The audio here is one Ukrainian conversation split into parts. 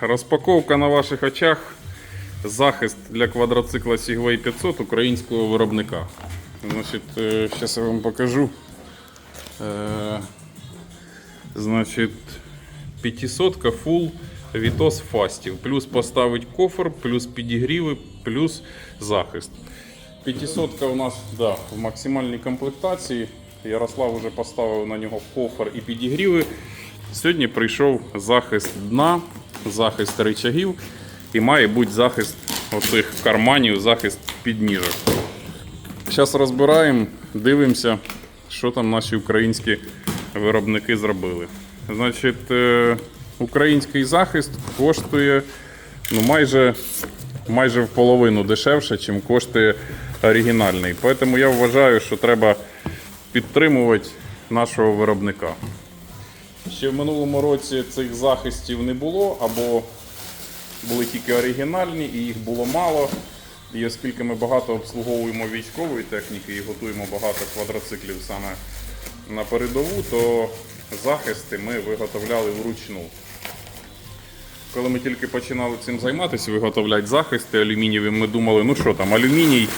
Розпаковка на ваших очах. Захист для квадроцикла Segway 500 українського виробника. Значить, зараз я вам покажу. Е, Значить, 500 full Vitos фастів. Плюс поставить кофр, плюс підігріви, плюс захист. 500 у нас да, в максимальній комплектації. Ярослав вже поставив на нього кофр і підігріви. Сьогодні прийшов захист дна, захист рычагів і має бути захист оцих карманів, захист підніжок. Зараз розбираємо, дивимося, що там наші українські виробники зробили. Значить, е, український захист коштує ну, майже, майже в половину дешевше, ніж коштує оригінальний. Тому я вважаю, що треба підтримувати нашого виробника. Ще в минулому році цих захистів не було, або були тільки оригінальні, і їх було мало. І оскільки ми багато обслуговуємо військової техніки і готуємо багато квадроциклів саме на передову, то захисти ми виготовляли вручну. Коли ми тільки починали цим займатися, виготовляти захисти алюмінієві, ми думали, ну що там, алюміній.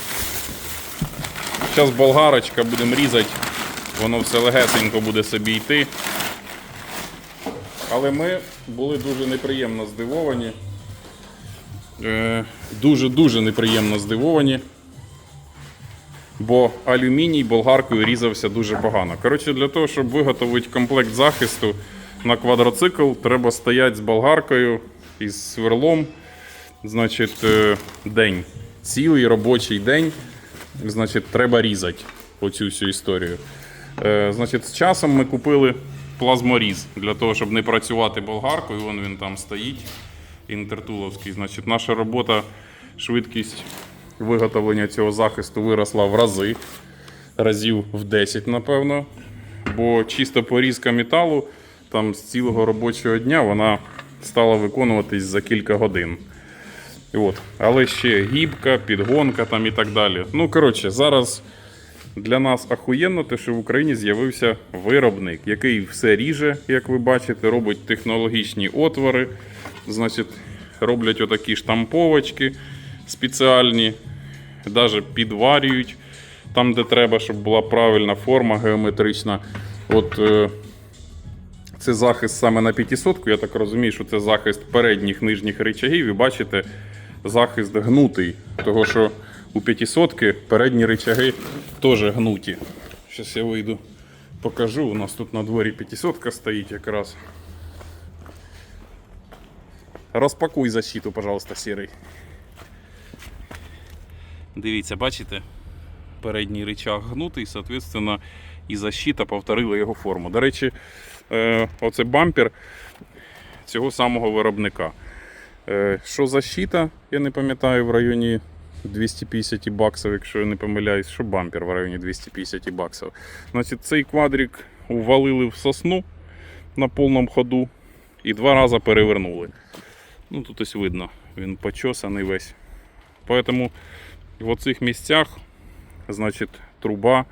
Зараз болгарочка будемо різати, воно все легесенько буде собі йти. Але ми були дуже неприємно здивовані. Дуже-дуже неприємно здивовані. Бо алюміній болгаркою різався дуже погано. Коротше, для того, щоб виготовити комплект захисту на квадроцикл, треба стояти з болгаркою із сверлом. Значить, е, день. Цілий робочий день. Значить, треба різати оцю всю історію. Е, Значить, з часом ми купили плазморіз для того, щоб не працювати болгаркою. Вон він там стоїть. Інтертуловський. Значить, наша робота, швидкість виготовлення цього захисту виросла в рази, разів в 10, напевно. Бо чисто порізка металу там з цілого робочого дня вона стала виконуватись за кілька годин. От. Але ще гібка, підгонка там і так далі. Ну, коротше, зараз для нас ахуєнно те, що в Україні з'явився виробник, який все ріже, як ви бачите, робить технологічні отвори, значить, роблять отакі штамповочки спеціальні, навіть підварюють там, де треба, щоб була правильна форма геометрична. От е, це захист саме на 500 я так розумію, що це захист передніх нижніх рычагів. І бачите, захист гнутий, того що у 500 передні рычаги теж гнуті. Зараз я вийду, покажу. У нас тут на дворі 500 стоїть якраз. Розпакуй защиту, пожалуйста, сірий. Дивіться, бачите? Передній рычаг гнутий, соответственно, і защита повторила його форму. До речі, е, оце бампер цього самого виробника. Е, Що защита, я не пам'ятаю, в районі 250 баксів, якщо я не помиляюсь, що бампер в районі 250 баксів. Значить, цей квадрик увалили в сосну на повному ходу і два рази перевернули. Ну, тут ось видно, він почесаний весь. Поэтому в оцих місцях, значить, труба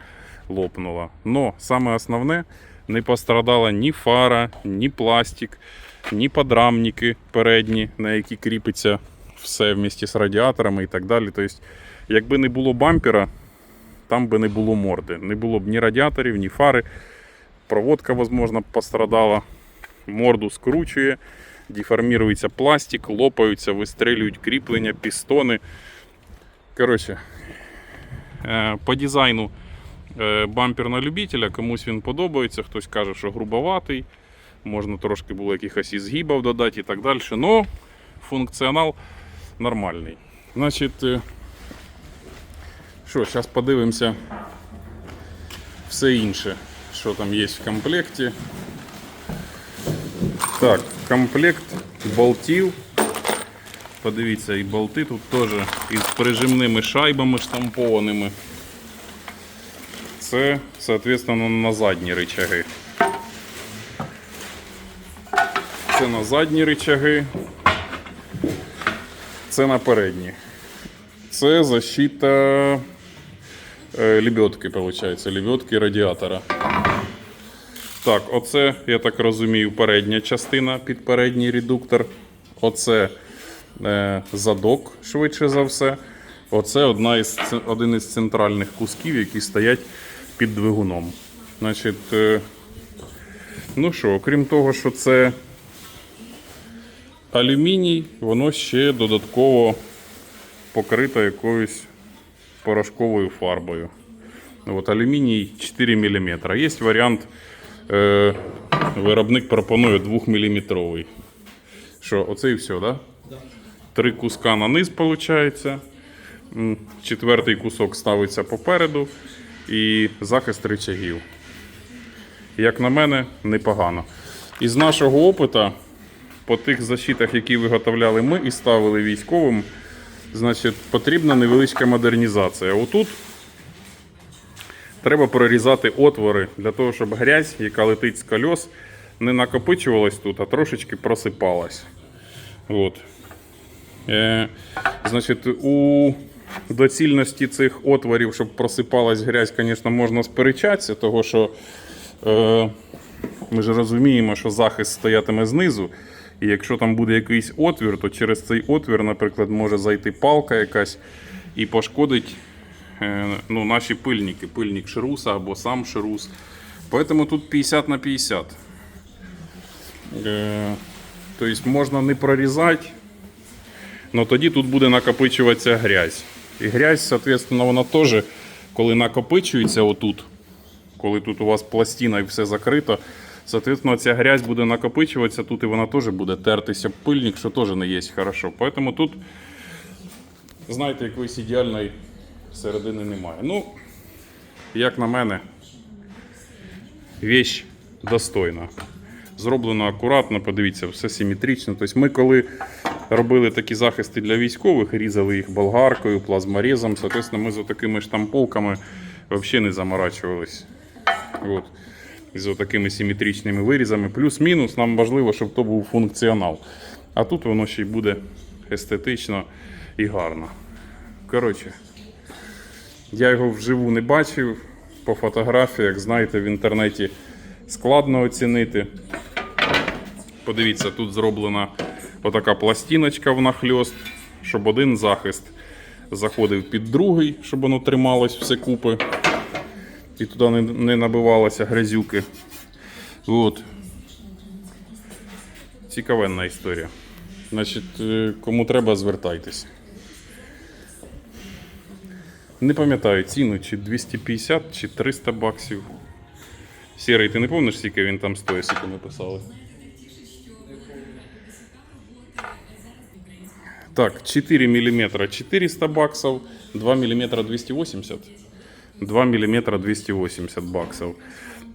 лопнула. Но саме основне, не пострадала ні фара, ні пластик, ні подрамники передні, на які кріпиться все в місті з радіаторами і так далі. Тобто, якби не було бампера, там би не було морди. Не було б ні радіаторів, ні фари. Проводка, можливо, пострадала. Морду скручує, деформується пластик, лопаються, вистрілюють кріплення, пістони. Коротше, е, по дизайну е, бампер на любителя, комусь він подобається, хтось каже, що грубоватий, можна трошки було якихось і додати і так далі. Но функціонал нормальний. Значить, е, що, зараз подивимося все інше, що там є в комплекті. Так, комплект болтів. Подивіться, і болти тут теж із прижимними шайбами штампованими. Це, соответственно, на задні рычаги. Це на задні рычаги. Це на передні. Це защита е, лебедки, виходить, лебедки радіатора. Так, оце, я так розумію, передня частина під передній редуктор. Оце е, задок, швидше за все. Оце одна із, один із центральних кусків, які стоять під двигуном. Значить, е, ну що, окрім того, що це алюміній, воно ще додатково покрито якоюсь порошковою фарбою. От, алюміній 4 мм. Є варіант, е, виробник пропонує 2 мм. Що, оце і все, да? Три куска на низ, виходить. Четвертий кусок ставиться попереду і захист рычагів. Як на мене, непогано. Із нашого опиту, по тих защитах, які виготовляли ми і ставили військовим, значить, потрібна невеличка модернізація. Отут треба прорізати отвори для того, щоб грязь, яка летить з кольос, не накопичувалась тут, а трошечки просипалась. От. Е, значить, у доцільності цих отворів, щоб просипалась грязь, звісно, можна сперечатися, того що е, ми ж розуміємо, що захист стоятиме знизу. І якщо там буде якийсь отвір, то через цей отвір, наприклад, може зайти палка якась і пошкодить е, ну, наші пильники, пильник шируса або сам ширус. Поэтому тут 50 на 50. Е, тобто можна не прорізати, але тоді тут буде накопичуватися грязь. І грязь, соответственно, вона теж, коли накопичується отут, коли тут у вас пластина і все закрито, соответственно, ця грязь буде накопичуватися тут і вона теж буде тертися пильник, що теж не є хорошо. Поэтому тут, знаєте, якоїсь ідеальної середини немає. Ну, як на мене, вещь достойна. Зроблено акуратно, подивіться, все симетрично. Тобто ми коли робили такі захисти для військових, різали їх болгаркою, плазморезом, соответственно, ми з такими штамповками взагалі не заморачувались. От. З такими симетричними вирізами. Плюс-мінус, нам важливо, щоб то був функціонал. А тут воно ще й буде естетично і гарно. Коротше, я його вживу не бачив. По фотографіях, знаєте, в інтернеті складно оцінити. Подивіться, тут зроблена отака пластиночка внахльост, щоб один захист заходив під другий, щоб воно трималось все купи. І туди не, не набивалося грязюки. От. Цікавенна історія. Значить, е, кому треба, звертайтесь. Не пам'ятаю ціну, чи 250, чи 300 баксів. Сірий, ти не пам'ятаєш, скільки він там стоїть, скільки ми писали? Так, 4 мм 400 баксов, 2 мм 280. 2 мм 280 баксов.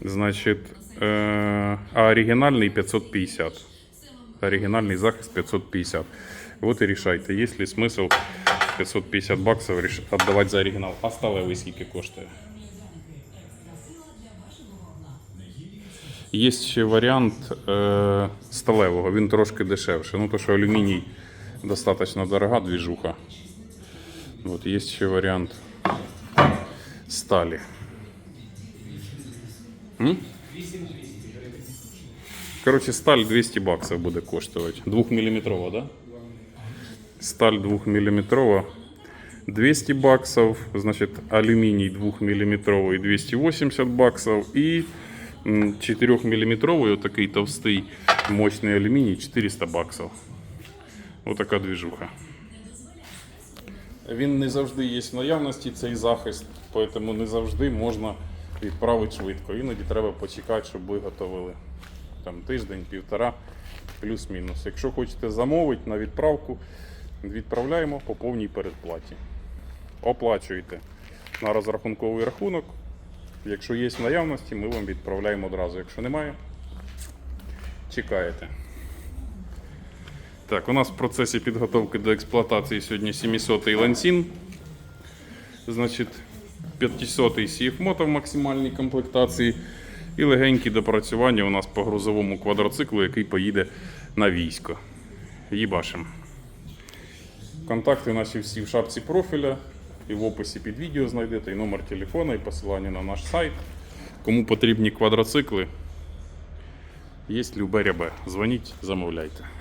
Значит, э, а оригинальный 550. Оригинальный захист 550. Вот и решайте, есть ли смысл 550 баксов реш- отдавать за оригинал. А сталевий скільки коштує? Є ще варіант е, сталевого, він трошки дешевше. Ну, то що алюміній достатньо дорога двіжуха. От, є ще варіант сталі. М? Коротше, сталь 200 баксів буде коштувати. 2-мм, да? Сталь 2-мм 200 баксов, значит, алюминий 2-мм 280 баксов и 4-мм такий товстий мощний алюміній 400 баксов. Отака движуха. Він не завжди є в наявності, цей захист, тому не завжди можна відправити швидко. Іноді треба почекати, щоб виготовили там тиждень, півтора, плюс-мінус. Якщо хочете замовити на відправку, відправляємо по повній передплаті. Оплачуєте на розрахунковий рахунок. Якщо є в наявності, ми вам відправляємо одразу. Якщо немає, чекаєте. Так, у нас в процесі підготовки до експлуатації сьогодні 700-й лансін. Значить, 500-й CF-мото в максимальній комплектації. І легенькі допрацювання у нас по грузовому квадроциклу, який поїде на військо. Їбашим. Контакти наші всі в шапці профіля і в описі під відео знайдете і номер телефона, і посилання на наш сайт. Кому потрібні квадроцикли, є любе рябе. Дзвоніть, замовляйте.